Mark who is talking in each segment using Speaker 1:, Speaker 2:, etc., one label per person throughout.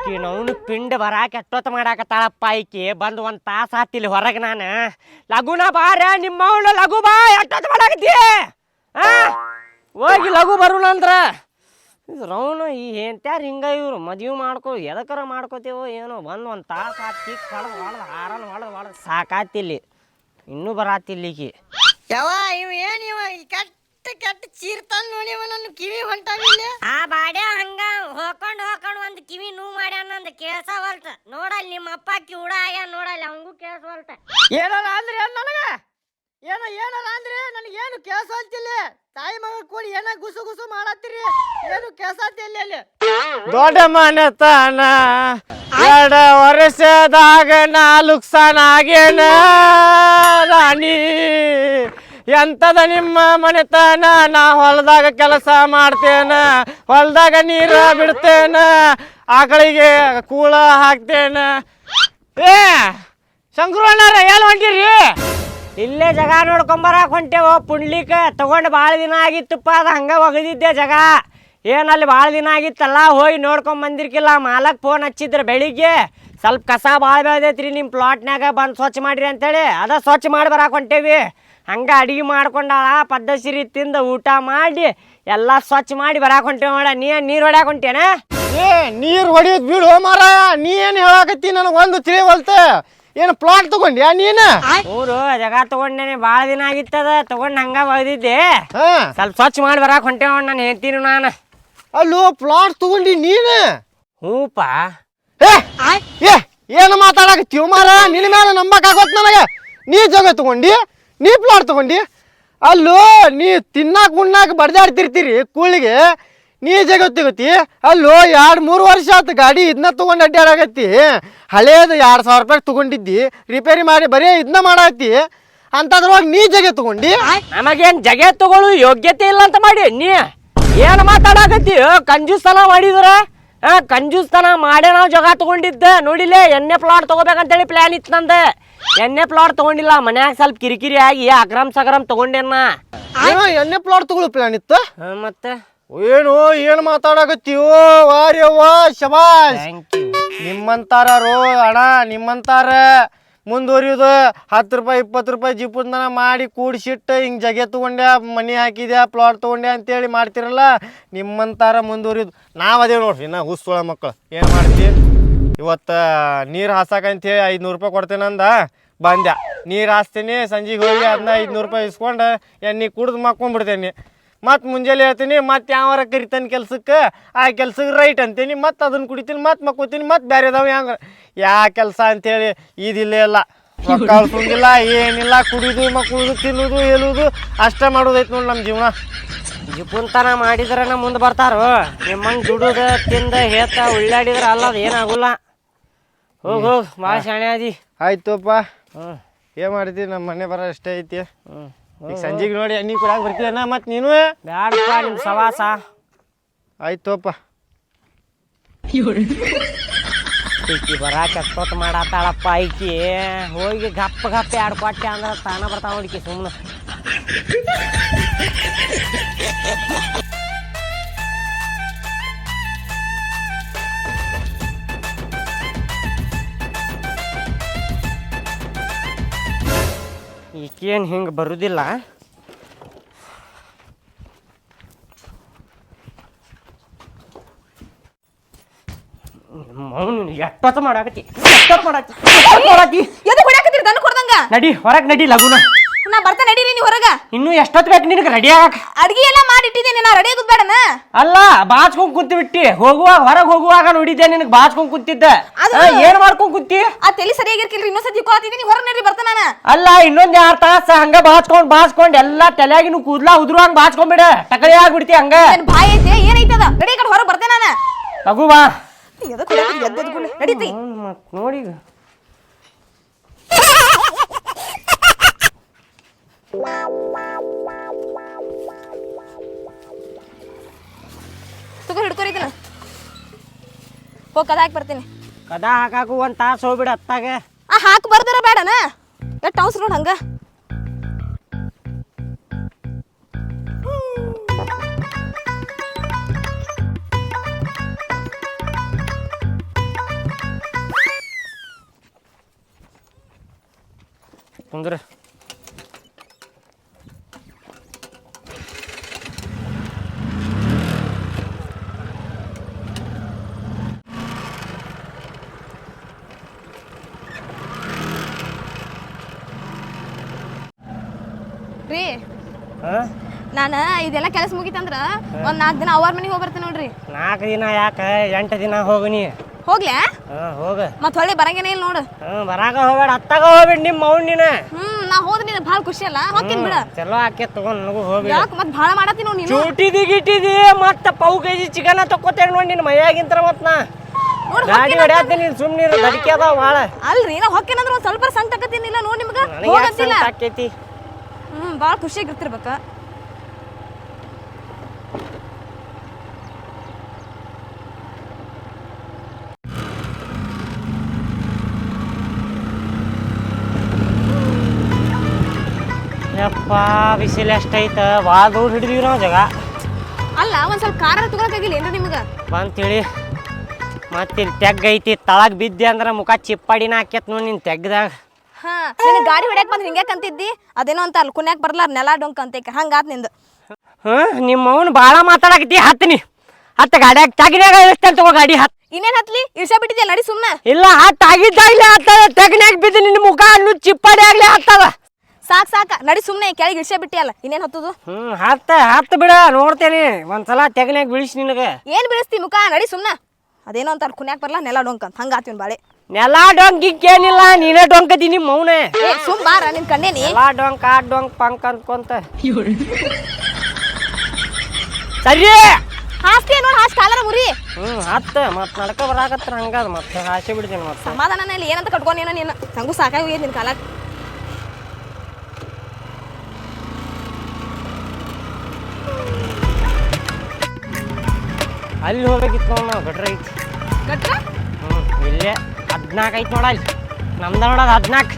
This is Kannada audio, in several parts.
Speaker 1: ಈಕಿ ನವನು ಪಿಂಡ್ ಬರಾಕ ಎಷ್ಟೊತ್ತು ಮಾಡಾಕತ್ತಾಳಪ್ಪ ಈಕಿ ಬಂದು ಒಂದು ತಾಸು ಆತಿಲ್ಲಿ ಹೊರಗೆ ನಾನು. ಲಗುನ ಬಾರ ನಿಮ್ಮ ಲಘು ಬಾ, ಎಷ್ಟೊತ್ತು ಮಾಡಾಕತ್ತಿ? ಹೋಗಿ ಲಘು ಬರೋಣ ಅಂದ್ರ. ರೌನು ಈ ಹೆಂತ್ಯಾರ ಹಿಂಗ ಇವ್ರು, ಮದುವೆ ಮಾಡ್ಕೊ ಎದಕ್ಕರ ಮಾಡ್ಕೋತೀವೋ ಏನೋ, ಬಂದು ಒಂದು ತಾಸು ಆತು ಕಿಕ್ ಹೊಡೆದು ಹಾರನ್ ಹೊಡೆದು ಹೊಡೆದು ಸಾಕಾತಿಲ್ಲಿ ಇನ್ನೂ ಬರಾತಿಲ್ಲಿ ಈಕಿ.
Speaker 2: ಯಾವ ಇವ ಏನು ಇವ ಈ ಕೆಟ್ಟ ಕೆಟ್ಟ ಚೀರ್ತಾನ ನೋಡಿ ನನ್ನ ಕಿವಿ ಹೊಂಟಾವಿಲ್ಲ
Speaker 3: ಆ ಬಾಡ್ಯ ಹಂಗ ಹೋಕೊಂಡ್ ಹೋಕೊಂಡ್ ಒಂದು ಕಿವಿ ನೋವು ಮಾಡ್ಯಾನ ಅಂದ್ ಕೇಳ್ಸವಲ್ತ. ನೋಡಲ್ ನಿಮ್ಮ ಅಪ್ಪ ಕಿವುಡ ಆಗ್ಯಾನ ನೋಡಲ್ ಅವಂಗೂ ಕೇಳ್ಸವಲ್ತ.
Speaker 2: ಏನಾರ ಅಂದ್ರೆ ಏನ್ ನನಗ? ಏನ ಏನಾರ ಅಂದ್ರೆ? ನನಗೇನು ಕೇಳ್ಸಲ್ತಿಲ್ಲ ತಾಯಿ ಮಗ ಕೂಡಿ ಏನ ಗುಸು ಗುಸು ಮಾಡತ್ತೀರಿ? ಏನು ಕೇಳ್ಸತ್ತಿಲ್ಲ ಅಲ್ಲಿ.
Speaker 1: ದೊಡ್ಡ ಮನೆತನ. ಎರಡ ವರ್ಷದಾಗ ನಾಲ್ಕು ಸನ ಆಗೇನ ರಾಣಿ. ಎಂತದ ನಿಮ್ಮ ಮನೆತನ? ನಾ ಹೊಲದಾಗ ಕೆಲಸ ಮಾಡ್ತೇನ, ಹೊಲದಾಗ ನೀರ ಬಿಡ್ತೇನ, ಆಕಳಿಗೆ ಕೂಳ ಹಾಕ್ತೇನ. ಏ ಶಂಕರಣ್ಣರ ಎಲ್ಲಿ ಹೊಂಟಿರಿ ಇಲ್ಲೇ ಜಗ ನೋಡ್ಕೊಂಬರಕ್ ಹೊಂಟೇವೋ ಪುಂಡ್ಲಿಕ್ಕೆ ತಗೊಂಡು ಭಾಳ ದಿನ ಆಗಿತ್ತಪ್ಪ, ಅದು ಹಂಗ ಒಗದಿದ್ದೆ ಜಗ. ಏನಲ್ಲಿ ಭಾಳ ದಿನ ಆಗಿತ್ತಲ್ಲ ಹೋಗಿ ನೋಡ್ಕೊಂಡ್ ಬಂದಿರ್ಕಿಲ್ಲ, ಮಾಲಕ್ ಫೋನ್ ಹಚ್ಚಿದ್ರೆ ಬೆಳಿಗ್ಗೆ. ಸ್ವಲ್ಪ ಕಸ ಭಾಳ ಬೆಳೆದೈತ್ರಿ ನಿಮ್ಮ ಪ್ಲಾಟ್ನಾಗ ಬಂದು ಸ್ವಚ್ಛ ಮಾಡಿರಿ ಅಂತೇಳಿ, ಅದ ಸ್ವಚ್ಛ ಮಾಡಿ ಬರಾಕ್ ಹೊಂಟೇವಿ. ಹಂಗ ಅಡುಗೆ ಮಾಡ್ಕೊಂಡಾಳ ಪದ್ಧಸಿರಿ ತಿಂದು ಊಟ ಮಾಡಿ ಎಲ್ಲ ಸ್ವಚ್ಛ ಮಾಡಿ ಬರಾಕ್ ಹೊಂಟೇವ ಮಾಡ ನೀ ನೀರು ಹೊಡ್ಯಾಕ ಹೊಂಟೇನ
Speaker 4: ಏ ನೀರು ಹೊಡಿಯೋದು ಬೀಳು ಮಾರ ನೀ ಏನು ಹೇಳಾಕತ್ತಿ ನನಗೆ ಒಂದು ತಿಳಿವಲ್ತ? ಏನು ಪ್ಲಾಟ್ ತಗೊಂಡ್ಯಾ ನೀನು?
Speaker 1: ಊರು ಜಗ ತಗೊಂಡೇನೆ ಭಾಳ ದಿನ ಆಗಿತ್ತದ ತಗೊಂಡ್ ಹಂಗ ಒಗದಿದ್ದೆ
Speaker 4: ಹಾ.
Speaker 1: ಸ್ವಲ್ಪ ಸ್ವಚ್ಛ ಮಾಡಿ ಬರಾಕ್ ಹೊಂಟೇವ ನಾನು ಹೇಳ್ತೀನಿ ನಾನು.
Speaker 4: ಅಲ್ಲೋ ಪ್ಲಾಟ್ ತಗೊಂಡಿ ನೀನು?
Speaker 1: ಹೂಪ.
Speaker 4: ಏ ಏ ಏನು ಮಾತಾಡಕತ್ತೀವ ಮಾರ ನಿನ್ನ ಮೇಲೆ ನಂಬಕ್ ಆಗೋತ್ ನನಗೆ. ನೀ ಜಾಗ ತಗೊಂಡಿ? ನೀ ಪ್ಲಾಟ್ ತಗೊಂಡಿ? ಅಲ್ಲೋ, ನೀ ತಿನ್ನಾಕ ಉಣ್ಣಾಕ ಬಡ್ದಾಡ್ತಿರ್ತೀರಿ ಕೂಳಿಗೆ? ನೀ ಜಾಗ ತಿಗತಿ ಅಲ್ಲೋ, ಎರಡು ಮೂರು ವರ್ಷ ಆಯ್ತು ಗಾಡಿ ಇದನ್ನ ತಗೊಂಡು ಅಡ್ಡಾಡಾಗತ್ತಿ ಹಳೇದು ಎರಡು ಸಾವಿರ ರೂಪಾಯಿ ತಗೊಂಡಿದ್ದಿ. ರಿಪೇರಿ ಮಾಡಿ ಬರೀ ಇದನ್ನ ಮಾಡಾಕತ್ತಿ. ಅಂತದ್ರೊಳಗೆ ನೀ ಜಗೆ ತಗೊಂಡಿ?
Speaker 1: ನಮಗೇನ್ ಜಗೆ ತಗೊಳ್ಳೋ ಯೋಗ್ಯತೆ ಇಲ್ಲ ಅಂತ ಮಾಡಿ. ನೀ ಏನ್ ಮಾತಾಡಕತ್ತಿ? ಸಲ ಮಾಡಿದ್ರ? ಆ ಕಂಜೂಸ್ತನ ಮಾಡೇ ನಾವು ಜಗ ತಗೊಂಡಿದ್ದ. ನೋಡಿಲ್ಲ ಎಣ್ಣೆ ಪ್ಲಾಟ್ ತಗೋಬೇಕಂತೇಳಿ ಪ್ಲಾನ್ ಇತ್ತು ನಂದ. ಎಣ್ಣೆ ಪ್ಲಾಟ್ ತಗೊಂಡಿಲ್ಲ ಮನ್ಯಾಗ ಸ್ವಲ್ಪ ಕಿರಿಕಿರಿ ಆಗಿ ಅಗ್ರಾಮ್ ಸಕ್ರಮ್ ತಗೊಂಡೇನ
Speaker 4: ಏನೋ ಎಣ್ಣೆ ಪ್ಲಾಟ್ ತಗೊಳ್ಳೋ ಪ್ಲಾನ್ ಇತ್ತು?
Speaker 1: ಮತ್ತೆ?
Speaker 4: ಏನು ಏನು ಮಾತಾಡಕತ್ತೀವೋ? ವಾರ್ಯವ್ವ ಶಬಾಷ್.
Speaker 1: ಥ್ಯಾಂಕ್ ಯು
Speaker 4: ನಿಮ್ಮಂತಾರೋ ಅಣ್ಣ ನಿಮ್ಮಂತಾರ. ಮುಂದುವರಿಯೋದು. ಹತ್ತು ರೂಪಾಯಿ, ಇಪ್ಪತ್ತು ರೂಪಾಯಿ ಜಿಪ್ಪುದನ ಮಾಡಿ ಕೂಡಿಸಿಟ್ಟು ಹಿಂಗೆ ಜಗೆ ತೊಗೊಂಡೆ ಮನೆ ಹಾಕಿದ್ಯಾ ಪ್ಲಾಟ್ ತೊಗೊಂಡೆ ಅಂತೇಳಿ ಮಾಡ್ತಿರಲ್ಲ, ನಿಮ್ಮಂತಾರ ಮುಂದುವರಿಯೋದು. ನಾವು ಅದೇ ನೋಡ್ರಿ ನಾ ಹುಸ್ಸೊಳ ಮಕ್ಕಳು ಏನು ಮಾಡ್ತೀವಿ ಇವತ್ತು ನೀರು ಹಾಸಕಂತೇಳಿ ಐದುನೂರು ರೂಪಾಯಿ ಕೊಡ್ತೇನೆ ಅಂದ. ಬಂದ್ಯಾ. ನೀರು ಹಾಸ್ತೀನಿ, ಸಂಜೆಗೆ ಹೋಗಿ ಅದನ್ನ ಐದುನೂರು ರೂಪಾಯಿ ಇಸ್ಕೊಂಡು ಎಣ್ಣೆ ಕುಡ್ದು ಮಕ್ಕೊಂಡ್ಬಿಡ್ತೇನೆ ಮತ್ತು ಮುಂಜಾನೆ ಹೇಳ್ತೀನಿ ಮತ್ತೆ ಯಾವಾರ ಕರಿತಾನೆ ಕೆಲ್ಸಕ್ಕೆ? ಆ ಕೆಲ್ಸಕ್ಕೆ ರೈಟ್ ಅಂತೀನಿ ಮತ್ತೆ ಅದನ್ನು ಕುಡಿತೀನಿ ಮತ್ತೆ ಮಕ್ಕೋತೀನಿ ಮತ್ತೆ ಅದಾವೆ ಹೆಂಗೆ? ಯಾ ಕೆಲಸ ಅಂತೇಳಿ ಇದಿಲ್ಲ ಇಲ್ಲ. ರೊಕ್ಕ ಉಳ್ಸಂಗಿಲ್ಲ ಏನಿಲ್ಲ ಕುಡಿದು ಮಕ್ಕಳುದು ತಿನ್ನೋದು ಹೇಳುವುದು ಅಷ್ಟೇ ಮಾಡೋದೈತೆ ನೋಡಿ ನಮ್ಮ ಜೀವನ.
Speaker 1: ಜಿಪುನ್ತನ ಮಾಡಿದ್ರನ ಮುಂದೆ ಬರ್ತಾರೋ? ನಿಮ್ಮಂಗೆ ದುಡುದ ತಿಂದ ಹೇತ ಉಳ್ಳಾಡಿದ್ರೆ ಅಲ್ಲ ಅದು ಏನಾಗುಲ್ಲ. ಹೋಗಿ ಹೋಗ್ ಭಾಳ ಶಾಣೆ ಆದಿ
Speaker 4: ಆಯ್ತುಪ್ಪ.
Speaker 1: ಹ್ಞೂ
Speaker 4: ಏನು ಮಾಡ್ತೀವಿ ನಮ್ಮ ಮನೆ ಬರೋ ಅಷ್ಟೇ ಐತಿ.
Speaker 1: ಹ್ಞೂ
Speaker 4: ಈಗ ಸಂಜೆಗೆ ನೋಡಿ ಎಣ್ಣೆ ಕುಡಾಕ್ ಬರ್ತೀಯನ ಮತ್ತೆ ನೀನು?
Speaker 1: ಬ್ಯಾಡಪ್ಪ ನಿಮ್ಮ ಸವಾಸ.
Speaker 4: ಆಯ್ತೋಪ್ಪ
Speaker 1: ಈಕಿ ಬರಾಕ ಎಷ್ಟೊತ್ತು ಮಾಡತ್ತಾಳಪ್ಪ ಈಕಿ. ಹೋಗಿ ಗಪ್ಪ ಗಪ್ಪ ಎರಡು ಕೊಟ್ಟೆ ಅಂದ್ರೆ ತಾನ ಬರ್ತಾವ ನೋಡಿಕಿ ಸುಮ್ಮನೆ ಈಕೇನು ಹಿಂಗೆ ಬರುವುದಿಲ್ಲ ಮೌನ ಎಷ್ಟೊತ್ತು ಮಾಡಾಕತಿ ಎಷ್ಟೊತ್ತು ಮಾಡಾಕತಿ
Speaker 5: ಎದು ಹೊಡ್ಯಾಕತ್ತೀರಿ? ದನ ಕೊಡ್ದಂಗ?
Speaker 1: ನಡಿ ಹೊರಗೆ ನಡಿ ಲಗುನ.
Speaker 5: ನಾ ಬರ್ತಾ ನಡೀರಿ ನೀವು ಹೊರಗ.
Speaker 1: ಇನ್ನು ಎಷ್ಟೊತ್ತು ಬೇಕು ನಿನಗೆ ರೆಡಿ ಆಗಕ್
Speaker 5: ಅಡ್ಗಿ ಎಲ್ಲ ಮಾಡಿಟ್ಟಿದ್ದೀನಿ ನಾ ರೆಡಿ ಆಗುದ್ ಬೇಡನ
Speaker 1: ಅಲ್ಲ ಬಾಚ್ಕೊಂಡ್ ಕುಂತು ಬಿಟ್ಟಿ ಹೋಗುವಾಗ ಹೊರಗೆ ಹೋಗುವಾಗ ನೋಡಿದ್ದೆ ನಿನಗೆ ಬಾಚ್ಕೊಂಡ್ ಕುಂತಿದ್ದೆ?
Speaker 5: ಅದು-
Speaker 1: ಏನ್ ಮಾಡ್ಕೊಂಡ್ ಕುಂತಿ?
Speaker 5: ಆ ತಲೆ ಸರಿಯಾಗಿರ್ಕಿಲ್ರಿ ಇನ್ನೊಂದ್ಸತಿ ಕೊಳತಿದ್ದೀನಿ ಹೊರಗ್ ನಡ್ರಿ ಬರ್ತಾ ನಾನು.
Speaker 1: ಅಲ್ಲ ಇನ್ನೊಂದ್ ಯಾರ್ ತಾಸ ಹಂಗ ಬಾಚ್ಕೊಂಡ್ ಬಾಚ್ಕೊಂಡ್ ಎಲ್ಲಾ ತಲೆಯಾಗಿನ ಕೂದ್ಲಾ ಹಂಗ ಬಾಚ್ಕೊಂಡ್ಬಿಡ ಟಕಳಿ ಆಗ್ಬಿಡ್ತಿ ಹಂಗ.
Speaker 5: ನನ್ ಬಾಯಿ ಐತೆ ಏನೈತದ ರೆಡಿ ಕಡೆ ಹೊರಗ್ ಬರ್ತೆ ನಾನು.
Speaker 1: ಲಘು ಬಾ?
Speaker 5: ಎದ್ದ್ ನಡೀತಿ.
Speaker 1: ನೋಡಿ
Speaker 5: ತಗೋ ಹಿಡ್ಕೋರಿ ಇದನ್ನ. ಹೋಗಿ ಕದ ಹಾಕಿ ಬರ್ತೀನಿ.
Speaker 1: ಕದ ಹಾಕಾಕು ಒಂದು ತಾಸು ಹೋಗ್ಬಿಡ ಅತ್ತಾಗ.
Speaker 5: ಆ ಹಾಕಿ ಬರ್ದಾರ ಬೇಡನ ಎಟ್ ಅವಸ್ ನೋಡು ಹಂಗ.
Speaker 1: ಕುಂದ್ರ.
Speaker 5: ನಾನು ಇದೆಲ್ಲ ಕೆಲಸ ಮುಗಿತಂದ್ರ ಒಂದ್ ನಾಲ್ಕು ದಿನ ಅವ್ರ ಮನೆಗೆ ಹೋಗಿ ಬರ್ತೇನೆ ನೋಡ್ರಿ.
Speaker 1: ನಾಲ್ಕು ದಿನ ಯಾಕೆ? ಎಂಟು ದಿನ ಹೋಗಿನಿ
Speaker 5: ಹೋಗ್ಲ್ಯಾ
Speaker 1: ಹಾ ಹೋಗ.
Speaker 5: ಮತ್ ಹೊಳ್ಳಿ ಬರಂಗೇನೆ ಇಲ್ಲ ನೋಡು.
Speaker 1: ಬರಾಗ ಬರಾಕ ಹೋಗ್ಬೇಡ ಅತ್ತಾಗ ಹೋಗ್ಬೇಡ ನಿಮ್ಮ ಮೌಂಡಿನ ನೀನು.
Speaker 5: ಹ್ಮ್ ನಾ ಹೋದ್ರೆ ನಿನ್ ಭಾಳ ಖುಷಿ ಅಲ್ಲ? ಹೋಗ್ತೀನಿ ಬಿಡ.
Speaker 1: ಚಲೋ ಆಕೆ ತಗೊಂಡ್ ನನಗೂ ಹೋಗ್ಬೇಡ.
Speaker 5: ಯಾಕೆ ಮತ್ ಭಾಳ ಮಾಡತ್ತಿ ನೋಡಿ ನೀನು?
Speaker 1: ಚೂಟಿದಿ ಗಿಟ್ಟಿದಿ ಮತ್ತ ಪಾವು ಕೆಜಿ ಚಿಕನ ತಕ್ಕೋತೇನೆ ನೋಡಿ ನಿನ್ನ ಮೈಯಾಗಿಂತರ ಮತ್ ನಾ.
Speaker 5: ನೋಡ್
Speaker 1: ಗಾಡಿ ಹೊಡ್ಯಾತೀನಿ ನೀನು ಸುಮ್ಮನೆ ದಡಿಕೆ ಅದಾವ ಭಾಳ.
Speaker 5: ಅಲ್ರಿ ನಾ ಹೊಕ್ಕೇನಂದ್ರ ಒಂದ್ ಸ್ವಲ್ಪ ಸಂಕಟ ಆಕತ್ತೀನಿಲ್ಲ ನೋಡಿ ನಿಮ್ಗ?
Speaker 1: ನನಗೆ
Speaker 5: ಹೋಗಂತಿಲ್ಲ.
Speaker 1: ಆಕೈತಿ?
Speaker 5: ಹ್ಮ್ ಭಾಳ ಖುಷಿಯಾಗಿರ್ತಿರ್ಬೇಕ
Speaker 1: ಯಪ್ಪ ಬಿಸಿಲು ಎಷ್ಟೈತೆ ಭಾಳ ದೂರ ಹಿಡಿದೀವಿ ನಾವು ಜಗ.
Speaker 5: ಅಲ್ಲ ಒಂದ್ ಸ್ವಲ್ಪ ಕಾರ ತಗೊಳಕಾಗಿಲ್ಲ ಏನ್ರಿ ನಿಮ್ಗೆ?
Speaker 1: ಬಂತೇಳಿ. ಮತ್ತೆ ಇಲ್ಲಿ ತೆಗ್ ಐತಿ ತಳಗ್ ಬಿದ್ದೆ ಅಂದ್ರೆ ಮುಖ ಚಿಪ್ಪಾಡಿನ ಹಾಕ್ಯತ್ ನೋಡಿ ನಿನ್ ತೆಗ್ದಾಗ.
Speaker 5: ಹಾ ನಿನ್ನ ಗಾಡಿ ಹೊಡ್ಯಾಕ್ ಬಂದ್ ಹಿಂಗ್ಯಾಕ್ ಅಂತಿದ್ದಿ? ಅದೇನೋ ಅಂತ ಅಲ್ಲಿ ಕುನ್ಯಾಕ್ ಬರ್ಲಾರ ನೆಲ ಡೊಂಕ್ ಅಂತ ಹಂಗಾತ್ ನಿಂದು.
Speaker 1: ಹಾಂ ನಿಮ್ಮ ಅವನು ಭಾಳ ಮಾತಾಡಕತ್ತಿ ಹತ್ತೀನಿ ಹತ್ತ ಗಾಡ್ಯಾಗ ತಗಿನಾಗ ಇಳಿಸ್ತೇನೆ ತಗೋ ಗಾಡಿ ಹತ್
Speaker 5: ಇನ್ನೇನ್ ಹತ್ಲಿ? ಇರ್ಸ ಬಿಟ್ಟಿದ್ಯಾ ನಡಿ ಸುಮ್ಮನೆ
Speaker 1: ಇಲ್ಲ ಹತ್ತು ಆಗಿದ್ದ ಇಲ್ಲ ಹತ್ತ ತೆಗ್ನ್ಯಾಗ ಬಿದ್ದು ನಿನ್ನ ಮುಖ ಅನ್ನು ಚಿಪ್ಪಾಡಿ ಆಗ್ಲಿ ಹತ್ತದ.
Speaker 5: ಸಾಕ್ ಸಾಕ ನಡಿ ಸುಮ್ನೆ ಕೆಳಗೆ ಇಳಿಸೇ ಬಿಟ್ಟಿ ಅಲ್ಲ ಇನ್ನೇನ್ ಹತ್ತದು?
Speaker 1: ಹ್ಮ್ ಹತ್ತ ಹತ್ತ ಬಿಡ ನೋಡ್ತೇನೆ ಒಂದ್ಸಲ ತೆಗನ್ಯಾಗ ಬೀಳಿಸಿ ನಿನಗೆ.
Speaker 5: ಏನ್ ಬೀಳಿಸ್ತಿ ಮುಖ? ನಡಿ ಸುಮ್ನ. ಅದೇನೋ ಅಂತ ಅಲ್ಲಿ ಕುನ್ಯಾಕ್ ಬರ್ಲಾ ನೆಲ ಡೊಂಕ್ ಅಂತ ಹಂಗ ಹಂಗಾತಿವ್ ಬಾಳೆ.
Speaker 1: ನೆಲ ಡೊಂಕ್ ಏನಿಲ್ಲ ನೀನೇ ಡೊಂಕದಿ ನಿಮ್ಮ ಮೌನೆ.
Speaker 5: ಏ ಸುಮ್ ಬಾರ ನಿನ್ ಕಣ್ಣೇನಿ.
Speaker 1: ಆ ಡೊಂಕ್ ಆ ಡೊಂಕ್ ಪಂಕ್ ಅನ್ಕೊಂತ. ಸರಿ.
Speaker 5: ಹಾಸ್ತಿ ನೋಡ್ ಹಾಸ್ ಕಾಲರ ಮುರಿ.
Speaker 1: ಹ್ಮ್ ಹತ್ತ ಮತ್ ನಡ್ಕ ಬರಾಕತ್ರ ಹಂಗಾದ ಮತ್ತೆ ಹಾಸಿ ಬಿಡ್ತೀನಿ ಮತ್ತೆ
Speaker 5: ಸಮಾಧಾನನಲ್ಲಿ ಏನಂತ ಕಟ್ಕೊಂಡೇನೋ ನೀನು ಸಂಗು ಸಾಕಾಗಿ ಹೋಗ್ಯದ ನಿನ್ ಕಾಲ
Speaker 1: ಅಲ್ಲಿ ಹೋಗ್ಬೇಕಿತ್ತು ನಾವು ಗಟ್ರ ಐತಿ.
Speaker 5: ಗಟ್ರ?
Speaker 1: ಹ್ಮ್ ಇಲ್ಲೇ ಹದ್ನಾಲ್ಕು ಐತಿ ನೋಡ ಅಲ್ಲಿ. ನಮ್ದು ನೋಡೋದು ಹದಿನಾಲ್ಕು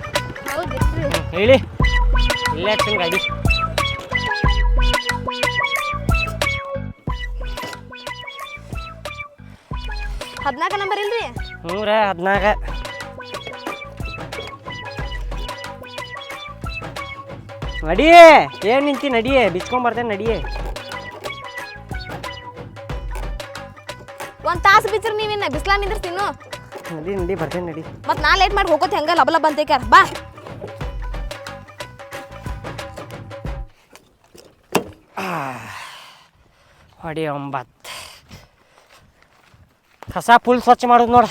Speaker 1: ಹೇಳಿ. ಇಲ್ಲೇ ಹಚ್ಚಿನ ಗಾಡಿ.
Speaker 5: ಹದಿನಾಲ್ಕು ನಂಬರ್ ಇಲ್ರಿ?
Speaker 1: ಹ್ಞೂ ರೀ ಹದಿನಾಲ್ಕು ನಡಿಯೇ ಏನ್ ನಿಂತಿ ನಡಿಯೇ ಬಿಚ್ಕೊಂಡ್ ಬರ್ತೇನೆ ನಡಿಯೇ.
Speaker 5: ನೀವಿನ್ನ ಬಿಸ್ಲಾ ತಿನ್ನು
Speaker 1: ನಡಿ ನಡಿ ಬರ್ತೇನೆ ನಡಿ.
Speaker 5: ಮತ್ ನಾ ಲೇಟ್ ಮಾಡಿ ಹೋಗೋತಿ ಹಂಗ? ಲಬ ಲಬ ಅಂತೇಕಾರ ಬಾ.
Speaker 1: ಹೊಡಿ ಒಂಬತ್ತು ಕಸ ಫುಲ್ ಸ್ವಚ್ಛ ಮಾಡೋದು ನೋಡ.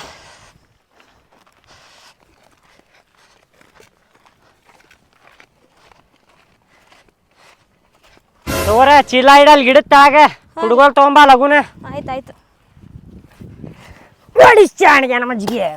Speaker 1: ತಗೋರ ಚೀಲ ಇಡಲ್ ಗಿಡತ್ತಾಗ ಹುಡುಗರು ತಗೊಂಬ ಲಗುನ.
Speaker 5: ಆಯ್ತಾಯ್ತು
Speaker 1: ನೋಡಿ ഓടിച്ചാണ് ഞാൻ മജിക്കേ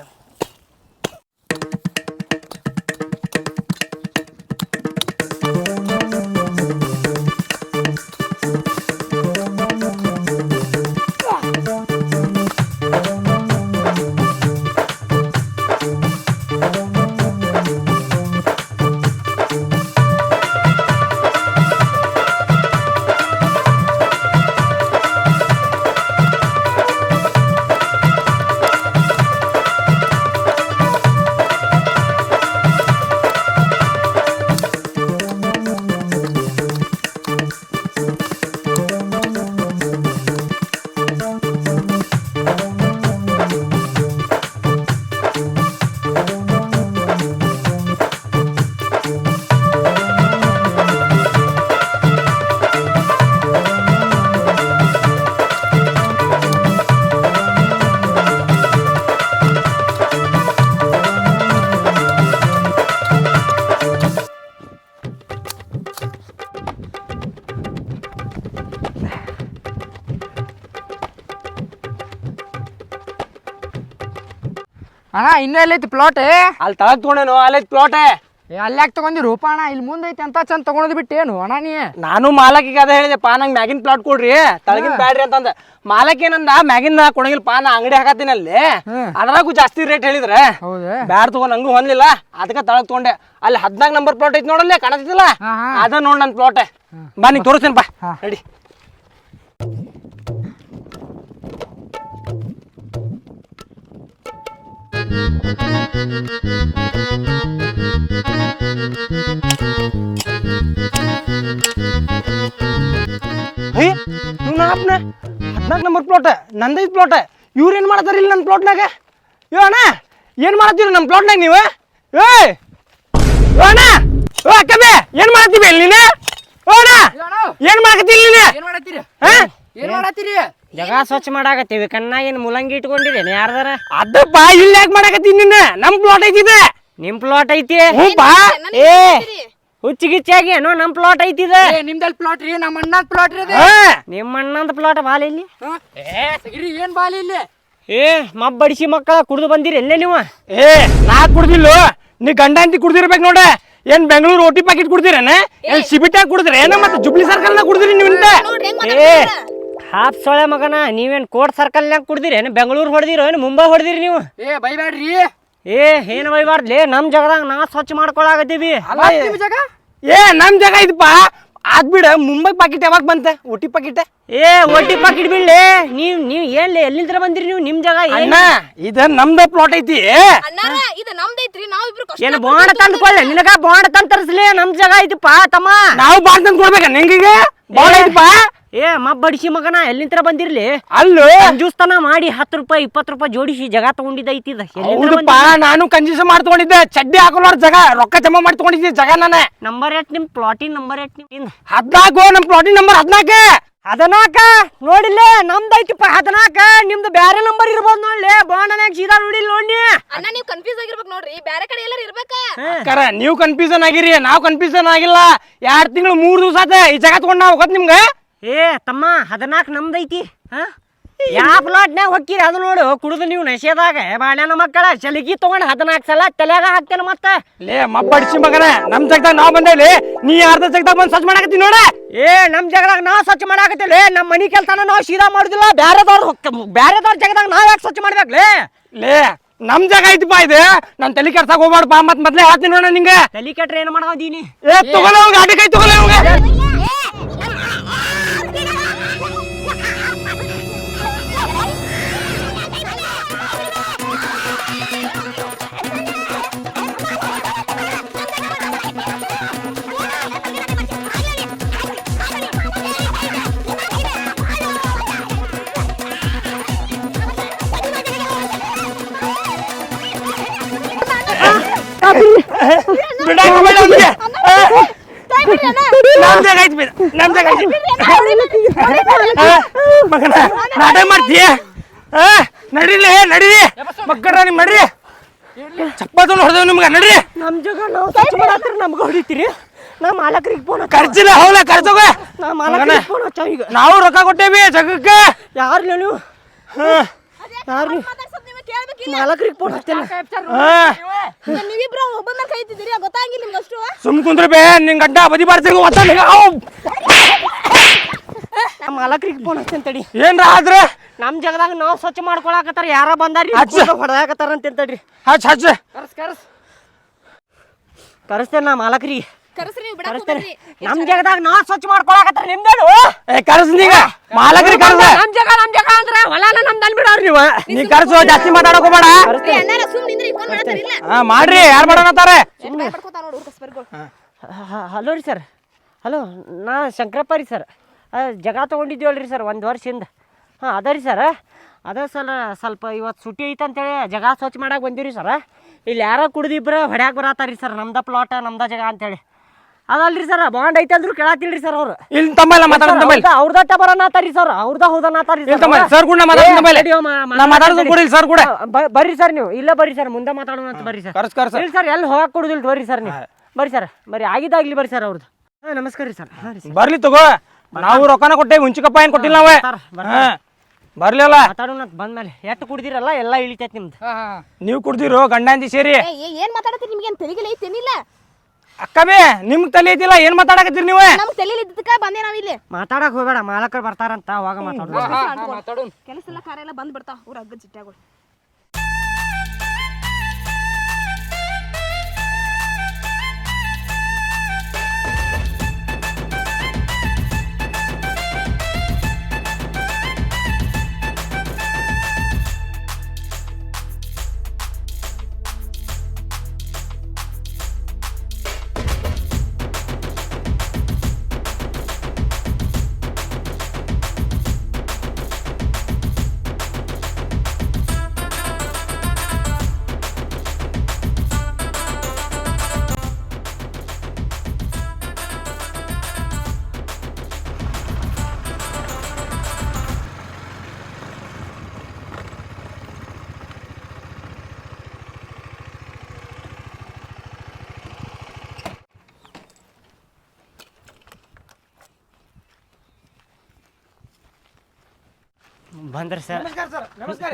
Speaker 6: ಅಣ್ಣ ಇನ್ನೂ ಎಲ್ಲೈತಿ ಪ್ಲಾಟ್
Speaker 1: ಅಲ್ಲಿ ತಳಗ್ ತಗೊಂಡೇನು? ಅಲ್ಲೈತಿ ಪ್ಲಾಟ್
Speaker 6: ಅಲ್ಲಿ ಯಾಕೆ ತಗೊಂಡಿ ರೂಪ ಅಣ್ಣ ಇಲ್ಲಿ ಮುಂದೈತಿ ಅಂತ ಚಂದ ತಗೊಂಡ್ ಬಿಟ್ಟೇನು ಅಣ್ಣ ನೀ?
Speaker 1: ನಾನು ಮಾಲಕಿಗೆ ಅದ ಹೇಳಿದೆ ಪಾ ನಂಗೆ ಮ್ಯಾಗಿನ ಪ್ಲಾಟ್ ಕೊಡ್ರಿ. ತಳಗಿನ ಬ್ಯಾಡ್ರಿ ಅಂತಂದ. ಮಾಲಕ್ ಏನಂದ ಮ್ಯಾಗಿನ ಕೊಡಂಗಿಲ್ಲ ಪಾ ನಾ ಅಂಗಡಿ ಹಾಕತ್ತೀನಿ ಅಲ್ಲಿ. ಅದ್ರಾಗೂ ಜಾಸ್ತಿ ರೇಟ್ ಹೇಳಿದ್ರೆ. ಬ್ಯಾಡ್ ತಗೊಂಡ್ ನಂಗೂ ಹೊಂದ್ಲಿಲ್ಲ. ಅದಕ್ಕೆ ತಳಗ್ ತಗೊಂಡೆ. ಅಲ್ಲಿ ಹದ್ನಾಲ್ಕು ನಂಬರ್ ಪ್ಲಾಟ್ ಐತಿ ನೋಡಲ್ಲೇ
Speaker 6: ಹಾ.
Speaker 1: ಅದ ನೋಡ್ ನನ್ನ ಪ್ಲಾಟ್ ಬಾ ನೀ ತೋರಿಸ್ತೇನೆ ಬಾ ಹೇ
Speaker 7: ಇವನ
Speaker 8: ಅಪ್ಪನ ಹದಿನಾಲ್ಕು ನಂಬರ್ ಪ್ಲಾಟ್ ನಂದೈದು ಪ್ಲಾಟ್ ಇವ್ರು ಏನು ಮಾಡ್ತಾರೆ ಇಲ್ಲಿ ನನ್ನ ಪ್ಲಾಟ್ನಾಗ ಯೋ ಏನು ಮಾಡತ್ತೀರಿ ನಮ್ಮ ಪ್ಲಾಟ್ನಾಗ ನೀವು? ಏಯ್ ಯೋ ಓ ಅಕ್ಕಬೆ ಏನು ಮಾಡ್ತೀವಿ ಇಲ್ಲಿ ನೀನು? ಓ ಅಣ್ಣ ಏನು ಮಾಡಕತ್ತಿ ಇಲ್ಲಿ ನೀನು?
Speaker 6: ಏನು ಮಾಡತ್ತೀರಿ?
Speaker 8: ಹಾಂ?
Speaker 6: ಏನು ಮಾಡತ್ತೀರಿ?
Speaker 1: ಜಗ ಸ್ವಚ್ಛ ಮಾಡಾಕತ್ತೀವಿ ಕಣ್ಣಾಗಿನ ಮುಲಂಗಿ ಇಟ್ಕೊಂಡಿದ್ದೇನೆ ಯಾರ್ದಾರ?
Speaker 8: ಬಾ ಇಲ್ಲಿ ಯಾಕೆ ಮಾಡಾಕತ್ತೀನಿ ನಿನ್ನ? ನಮ್ ಪ್ಲಾಟ್ ಐತಿದೆ.
Speaker 1: ನಿಮ್ ಪ್ಲಾಟ್ ಐತಿ?
Speaker 8: ಹ್ಞೂ ಬಾ.
Speaker 1: ಏ. ಹುಚ್ಚಿಗಿಚ್ಚಾಗಿ ಏನೋ ನಮ್ ಪ್ಲಾಟ್ ಐತಿ
Speaker 6: ಏ ನಿಮ್ದಲ್ಲಿ ಪ್ಲಾಟ್ ರೀ ನಮ್ಮ ಅಣ್ಣದ ಪ್ಲಾಟ್ ರೀ ಅದು.
Speaker 8: ಹಾ.
Speaker 1: ನಿಮ್ಮ ಅಣ್ಣಂದ ಪ್ಲಾಟ್ ಬಾಲ ಇಲ್ಲಿ?
Speaker 6: ಹಾ? ಏ ತೆಗಿರಿ ಏನ್ ಬಾಲಿ ಇಲ್ಲಿ?
Speaker 1: ಏ ಮಬ್ಬಡಿಸಿ ಮಕ್ಕಳ ಕುಡಿದು ಬಂದಿರಿ ಎಲ್ಲೇ ನೀವು?
Speaker 8: ಏ ನಾ ಕುಡ್ದಿಲ್ಲ. ನೀ ಗಂಡ ಅಂತಿ ಕುಡ್ದಿರ್ಬೇಕು ನೋಡ. ಏನ್ ಬೆಂಗಳೂರು ಓಟಿ ಪ್ಯಾಕೆಟ್ ಕುಡ್ದಿರೇನ? ಏನ್ ಸಿಬಿಟ್ಯಾಗ ಕುಡಿದ್ರೆ ಏನ ಮತ್ತೆ ಜುಬ್ಲಿ ಸರ್ಕಲ್ ನಾಗ ಕುಡ್ದಿರಿ ನೀವು ಇಂತ
Speaker 1: ಏ. ಹಾಫ್ ಸೊಳೆ ಮಗನ ನೀವೇನು ಕೋಟ್ ಸರ್ಕಲ್ನ್ಯಾಗ ಕುಡ್ದಿರಿ? ಏನು ಬೆಂಗಳೂರು ಹೊಡೆದಿರೋ? ಏನು ಮುಂಬೈ ಹೊಡೆದಿರಿ ನೀವು?
Speaker 6: ಏ ಬೈಬ್ಯಾಡ್ರಿ.
Speaker 1: ಏ ಏನು ಬೈಬಾರ್ದ್ಲಿ ನಮ್ಮ ಜಗದಾಗ ನಾ ಸ್ವಚ್ಛ ಮಾಡ್ಕೊಳಾಗತ್ತೀವಿ
Speaker 6: ಜಾಗ?
Speaker 8: ಏ ನಮ್ ಜಾಗ ಇದಪ್ಪ ಅದ್ ಬಿಡ ಮುಂಬೈ ಪಾಕಿಟ್ ಯಾವಾಗ ಬಂತೆ? OT packet?
Speaker 1: ಏ ಒಟ್ಟಿ ಪಾಕಿಟ್ ಬೀಳ್ಲೆ ನೀವ್ ನೀವ್ ಏನ್ಲಿ ಎಲ್ಲಿಂದ ಬಂದಿರಿ ನೀವು? ನಿಮ್ ಜಾಗ ಏನ್?
Speaker 8: ಅಣ್ಣ ಇದ ನಮ್ದ ಪ್ಲಾಟ್ ಐತಿ.
Speaker 1: ಏನು ಬಾಂಡ್ ತಂದ್ಕೊಳ್ಳೆ ನಿನಗ ಬಾಂಡ್ ತಂದ್ ತರಿಸ್ಲಿ ನಮ್ ಜಾಗ ಐತಿಪ್ಪ ತಮ್ಮ.
Speaker 8: ನಾವು ಬಾಂಡ್ ತಂದ್ ಕೊಡ್ಬೇಕ ನಿಂಗಿಗೆ? ಬಾಂಡ್ ಐತಪ್ಪ?
Speaker 1: ಏ ಮಬ್ಬಡಿಸಿ ಮಗನ ಎಲ್ಲಿಂತ್ರ ಬಂದಿರ್ಲಿ?
Speaker 8: ಅಲ್ಲೋ?
Speaker 1: ಕಂಜೂಸ್ತನ ಮಾಡಿ ಹತ್ತು ರೂಪಾಯಿ ಇಪ್ಪತ್ತು ರೂಪಾಯಿ ಜೋಡಿಸಿ ಜಗ ತಗೊಂಡಿದ್ದೈತಿದ
Speaker 8: ಹೌದಪ್ಪ ನಾನು ಕಂಜೂಸ ಮಾಡಿ ತಗೊಂಡಿದ್ದೆ ಚಡ್ಡಿ ಹಾಕೊಳ್ಳೋರ್ ಜಗ ರೊಕ್ಕ ಜಮಾ ಮಾಡಿ ತಗೊಂಡಿದ್ದೆ ಜಗ ನಾನು.
Speaker 1: ನಂಬರ್ ಎಟ್ ನಿಮ್ ಪ್ಲಾಟಿನ್ ನಂಬರ್ ಎಟ್ ನಿಮ್
Speaker 8: ಹದ್ನಾಲ್ಕು ನಮ್ ಪ್ಲಾಟಿನ್ ನಂಬರ್ ಹದ್ನಾಲ್ಕು.
Speaker 1: ಹದನಾಕ ನೋಡಿಲ್ಲ ನಮ್ದು ಐತಿಪ್ಪ ಹದನಾಕ ನಿಮ್ದು ಬ್ಯಾರೆ ನಂಬರ್ ಇರ್ಬೋದು ನೋಡ್ಲಿ. ಬಾಣನಾಗ ಸೀದಾ ನೋಡಿಲ್ಲ ನೋಡಿ
Speaker 5: ಅಣ್ಣ ನೀವು ಕನ್ಫ್ಯೂಸ್ ಆಗಿರ್ಬೇಕು ನೋಡ್ರಿ. ಬ್ಯಾರೆ ಕಡೆ ಎಲ್ಲರೂ ಇರ್ಬೇಕ?
Speaker 8: ಕರ ನೀವು ಕನ್ಫ್ಯೂಸನ್ ಆಗಿರಿ. ನಾವು ಕನ್ಫ್ಯೂಸನ್ ಆಗಿಲ್ಲ. ಎರಡ್ ತಿಂಗಳು ಮೂರು ದಿವಸ ಆತ ಈ ಜಾಗ ತಗೊಂಡ್ ನಾವು ಹೋಗತ್ ನಿಮ್ಗೆ?
Speaker 1: ಏ ತಮ್ಮ ಹದಿನಾಲ್ಕು ನಮ್ದೈತಿ ಹಾ? ಯಾವ ಪ್ಲಾಟ್ನ್ಯಾಗ ಹೊಕ್ಕಿರಿ ಅದು ನೋಡು ಕುಡಿದು ನೀವು ನಶೆದಾಗ ಬಾಳ್ಯಾನ ಮಕ್ಕಳ ಚಲಿಗಿ ತಗೊಂಡ್ ಹದಿನಾಲ್ಕು ಸಲ ತಲೆಯಾಗ ಹಾಕ್ತೇನೆ ಮತ್ತೆ.
Speaker 8: ಲೇ ಮಬ್ಬಡಿಸಿ ಮಗನ ನಮ್ ಜಗದಾಗ ನಾವ್ ಬಂದೇವಿ ನೀ ಅರ್ಧ ಜಗದಾಗ ಬಂದ್ ಸ್ವಚ್ಛ ಮಾಡಕತ್ತಿ ನೋಡ.
Speaker 1: ಏ ನಮ್ ಜಗದಾಗ ನಾವ್ ಸ್ವಚ್ಛ ಮಾಡಾಕತ್ತಿಲ್ಲ ನಮ್ಮ ಮನಿ ಕೆಲ್ಸನ ನಾವ್ ಸೀದಾ ಮಾಡುದಿಲ್ಲ ಬ್ಯಾರೆದವ್ರು ಬ್ಯಾರೆದವ್ರ ಜಗದಾಗ ನಾವ್ ಯಾಕೆ ಸ್ವಚ್ಛ ಮಾಡ್ಬೇಕ್ಲೇ
Speaker 8: ಲೇ? ನಮ್ ಜಾಗ ಐತಿಪ್ಪ ಇದು ನನ್ ತಲೆ ಹೋಗ್ಬಾರ್ದು ಹೋಗ್ಬಾರ್ದಪ್ಪ ಮತ್ ಮೊದ್ಲೇ ಹೇಳ್ತೀನಿ ನೋಡ ನಿಂಗೆ.
Speaker 1: ತಲಿ ಕೆಟ್ರೆ ಏನ್ ಮಾಡದೀನಿ?
Speaker 8: ಏ ತಗೊಳ್ಳೋ ಗಾಡಿ ಕೈ ತಗೊಲ್ಲ ಬಿಡಾಕ್ ಬೇಡ ಅವ್ನ್ಗೆ. ನಮ್ ಜಾಗ ಐತಿ ಬಿಡ ನಮ್ ಜಾಗ ಐತಿ ಆ, ಮಗನ ನಾಟಕ ಮಾಡ್ತೀಯ ಆ, ನಡೀಲಿ ನಡೀರಿ ಮಕ್ಕಳ ನಿಮ್ ನಡ್ರಿ ಚಪ್ಪತ್ತು ಹೊಡೆದೇವ್ ನಿಮ್ಗೆ ನಡ್ರಿ
Speaker 1: ನಮ್ ಜಗ ನಾವು ಸ್ವಚ್ಛ ಮಾಡಾಕ್ರ ನಮ್ಗೆ ಹೊಡಿತೀರಿ ನಾ ಮಾಲಕರಿಗೆ ಫೋನ್
Speaker 8: ಖರ್ಚಿಲ್ಲ ಹೌಲ ಖರ್ಚೋಗ
Speaker 1: ನಾ ಮಾಲಕರಿಗೆ ಫೋನ್ ಹಚ್ಚಾವ ಈಗ
Speaker 8: ನಾವು ರೊಕ್ಕ ಕೊಟ್ಟೇವಿ ಜಗಕ್ಕೆ
Speaker 1: ಯಾರು ನೀವು
Speaker 8: ಹಾ,
Speaker 1: ಯಾರು
Speaker 5: ಕೇಳ್ಬೇಕಿಲ್ಲ
Speaker 1: ಮಾಲಕರಿಗೆ ಫೋನ್ ಹಚ್ತೇನೆ
Speaker 8: ಹಾ.
Speaker 5: ನೀವಿಬ್ರು ಒಬ್ಬನ ಕೈತಿದ್ದೀರಿ ಗೊತ್ತಾಗಿಲ್ಲ ನಿಮ್ಗೆ ಅಷ್ಟು.
Speaker 8: ಸುಮ್ ಕುಂದ್ರ ಬೇ ನಿನ್ ಗಡ್ಡ ಬದಿ ಬಾರ್ತೀರಿ ಒತ್ತ ನಿಂಗ ಔ!
Speaker 1: ನಾ ಮಾಲಕರಿಗೆ ಫೋನ್ ಹಚ್ತೇನೆ ತಡಿ.
Speaker 8: ಏನ್ರ ಆದ್ರೆ?
Speaker 1: ನಮ್ ಜಾಗದಾಗ ನಾವ್ ಸ್ವಚ್ಛ ಮಾಡ್ಕೊಳಕತ್ತಾರ ಯಾರ ಬಂದಾರಿ
Speaker 8: ಹಚ್ಚ.
Speaker 1: ಹೊಡೆದಾಕತ್ತಾರ ಅಂತ ತಡ್ರಿ.
Speaker 8: ಹಚ್ ಹಚ್
Speaker 6: ಕರ್ಸ್ ಕರ್ಸ್.
Speaker 1: ಕರೆಸ್ತೇನೆ ನಾ ಮಾಲಕರಿಗೆ.
Speaker 5: ಕರೆಸ್ರಿ ನೀವು ಬಿಡಕ್
Speaker 1: ಕರೆಸ್ತೇನೆ.
Speaker 5: ಹೋಗ್ಬೇಡ್ರಿ.
Speaker 1: ನಮ್ ಜಾಗದಾಗ ನಾವ್ ಸ್ವಚ್ಛ ಮಾಡ್ಕೊಳಕತ್ತಾರ ನಿಮ್ದೇನು?
Speaker 8: ಏ ಕರ್ಸ್ ನೀಗ ಮಾಲಕರಿ ಕರ್ಸ
Speaker 1: ನಮ್ ಜಾಗ ನಮ್ ಜಾಗ ಅಂದ್ರೆ ಹೊಲಾನ ನಮ್ದು ಬಿಡೋರ್ ನೀವು.
Speaker 8: ನೀ ಕರ್ಸು ಜಾಸ್ತಿ ಮಾತಾಡಕ್ ಬೇಡ
Speaker 5: ಏ, ಅಣ್ಣಾರ ಸುಮ್ ನಿಂದ್ರಿ ಫೋನ್ ಮಾಡತ್ತಾರಿಲ್ಲ
Speaker 8: ಹಾ ಮಾಡ್ರಿ ಯಾರ್ ಮಾಡೋಣತ್ತಾರ
Speaker 5: ಪಡ್ಕೋತಾರ ನೋಡು ಕಸ್ಬರ್ಗಳು
Speaker 1: ಹಲೋ ರೀ ಸರ್. ಹಲೋ ನಾ ಶಂಕರಪ್ಪ ರೀ ಸರ್. ತಗೊಂಡಿದ್ದೀಲ್ ರೀ ಸರ್ ಒಂದು ವರ್ಷದಿಂದ ಹಾಂ ಅದ ರೀ ಸರ್. ಅದ ಸಲ ಸ್ವಲ್ಪ ಇವತ್ತು ಸುಟ್ಟಿ ಐತೆ ಅಂತೇಳಿ ಜಗ ಸ್ವಚ್ಛ ಮಾಡಕ್ಕೆ ಬಂದೀವಿ ರೀ ಸರ್. ಇಲ್ಲಿ ಯಾರೋ ಕುಡ್ದಿಬ್ರು ಹೊಡ್ಯಾಕ ಬರತ್ತಾರ ರೀ ಸರ್ ನಮ್ದ ಪ್ಲಾಟ ನಮ್ದ ಜಗ ಅಂತೇಳಿ. ಅದಲ್ರಿ ಸರ್ ಬಾಂಡ್ ಐತೆ ಅಂದ್ರು ಕೇಳತ್ತಿಲ್ರಿ ಸರ್ ಅವ್ರು.
Speaker 8: ಇಲ್ಲಿ ತಮ್ಮಲ್ಲ ಮಾತಾಡೋದು ತಮ್ಮಲ್ಲಿ
Speaker 1: ಅವ್ರದ ಬರೋಣಾತಾರಿ ಸರ್ ಅವ್ರದ ಹೌದನಾತಾರಿ
Speaker 8: ಇಲ್ಲಿ ತಮ್ಮಲ್ಲಿ ಸರ್ ಕೂಡ ಮಾತಾಡೋದು ತಮ್ಮಲ್ಲಿ ನಾ ಮಾತಾಡೋದು ಕೂಡ ಸರ್ ಕೂಡ.
Speaker 1: ಬರ್ರಿ ಸರ್ ನೀವು ಇಲ್ಲ ಬರ್ರಿ ಸರ್ ಮುಂದೆ ಮಾತಾಡೋಣ ಅಂತ ಬರ್ರಿ ಸರ್.
Speaker 8: ಕರ್ಸ್ ಕರ್ಸ್
Speaker 1: ಇಲ್ಲ ಸರ್ ಎಲ್ಲಿ ಹೋಗಕ್ ಕೊಡುದಿಲ್ಲ ಬರ್ರಿ ಸರ್ ನೀವು. ಬರ್ರಿ ಸರ್ ಬರ್ರಿ ಆಗಿದಾಗ್ಲಿ ಬರ್ರಿ ಸರ್ ಅವ್ರದ್ದು ಹಾಂ ನಮಸ್ಕಾರ ರೀ ಸರ್. ಹಾಂ ರೀ ಸರ್.
Speaker 8: ಬರ್ಲಿ ತಗೋ. ನಾವು ರೊಕ್ಕನ ಕೊಟ್ಟೆ ಮುಂಚಿಕಪ್ಪ ಏನು ಕೊಟ್ಟಿಲ್ಲ ನಾವೇ. ಹಾ ಬರ್ಲಿಲ್ಲ.
Speaker 1: ಮಾತಾಡೋಣ ಅಂತ ಬಂದ್ಮೇಲೆ. ಎಷ್ಟು ಕುಡ್ದಿರಲ್ಲ ಎಲ್ಲ ಇಳಿತೈತಿ ನಿಮ್ದು.
Speaker 6: ಹಾ ಹಾ.
Speaker 8: ನೀವು ಕುಡ್ದಿರೋ ಗಂಡಂದಿ ಸೇರಿ.
Speaker 5: ಏ, ಏನ್ ಮಾತಾಡತ್ತೀರಿ? ನಿಮ್ಗೆ ಏನ್ ಐತೆ ಐತೇನಿಲ್ಲ?
Speaker 8: ಅಕ್ಕ ನಿಮ್ ನಿಮ್ಗ್ ತಲೆ ಇದಿಲ್ಲ ಏನ್ ಮಾತಾಡಕತ್ತೀರಿ ನೀವೇ?
Speaker 5: ನಮ್ ತಲೆಲಿ ಇದ್ದಕ್ಕ ಬಂದೆ ನಾವಿಲ್ಲಿ.
Speaker 1: ಮಾತಾಡಕ್ ಹೋಗ್ಬೇಡ ಮಾಲಕರು ಬರ್ತಾರಂತ ಅವಾಗ ಮಾತಾಡೋಣ.
Speaker 5: ಕೆಲಸ ಎಲ್ಲ ಕಾರ್ಯ ಎಲ್ಲ ಬಂದ್ ಬಿಡ್ತಾವ ಊರ ಅಗ್ಗ ಚಿಟ್ಟಾಗಳು
Speaker 1: ಬಂದ್ರಿ ಸರ್.